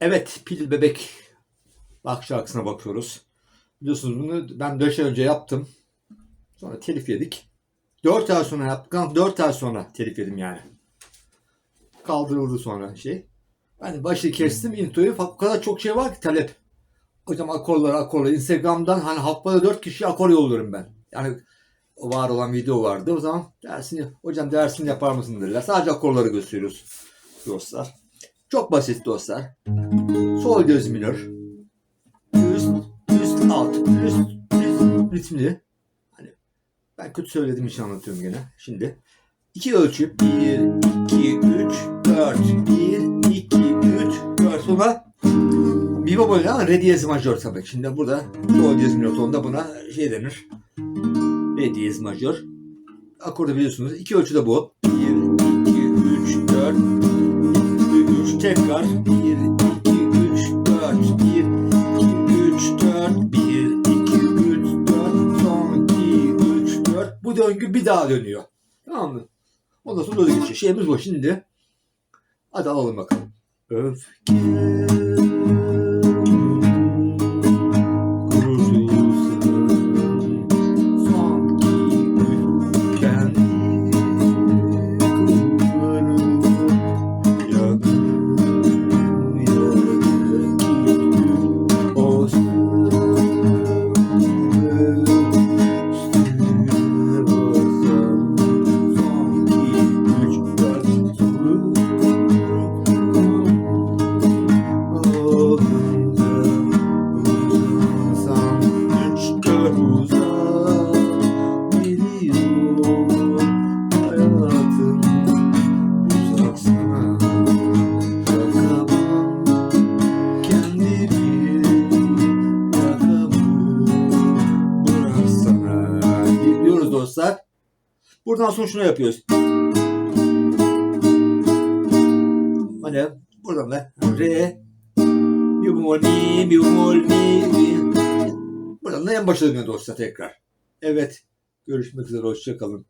Evet, Pil Bebek bak şarkısına bakıyoruz. Biliyorsunuz bunu ben 5 ay önce yaptım. Sonra telif yedik. 4 ay sonra yaptık. 4 ay sonra telif yedim yani. Kaldırıldı sonra şey. Ben başı kestim introyu. Fakat o kadar çok şey var ki talep. Hocam akorlar akorlar. Instagram'dan hani haftada 4 kişi akor yolluyorum ben. Yani var olan video vardı. O zaman dersini, hocam dersini yapar mısın dediler. Sadece akorları gösteriyoruz dostlar. Çok basit dostlar. Sol göz minör. Üst, üst, alt, üst, üst ritmli. Hani ben kötü söylediğim için anlatıyorum gene. Şimdi iki ölçü. 1, 2, 3, 4. 1, 2, 3, 4. Sonra baba öyle ama re diyez majör tabii. Şimdi burada sol diyez minör tonunda buna şey denir. Re diyez majör. Akorda biliyorsunuz. İki ölçü de bu. 1, 2, 3, 4. 3 tekrar 1 2 3 4 1 2 3 4 1 2 3 4 son 2 3 4 bu döngü bir daha dönüyor. Tamam mı? Ondan sonra öyle geçiyor. Şeyimiz bu şimdi. Hadi alalım bakalım. Öfke dostlar. Buradan sonra şunu yapıyoruz. Hani buradan da re mi bemol mi mi bemol mi. Buradan da en başa dönüyor dostlar tekrar. Evet. Görüşmek üzere. Hoşçakalın.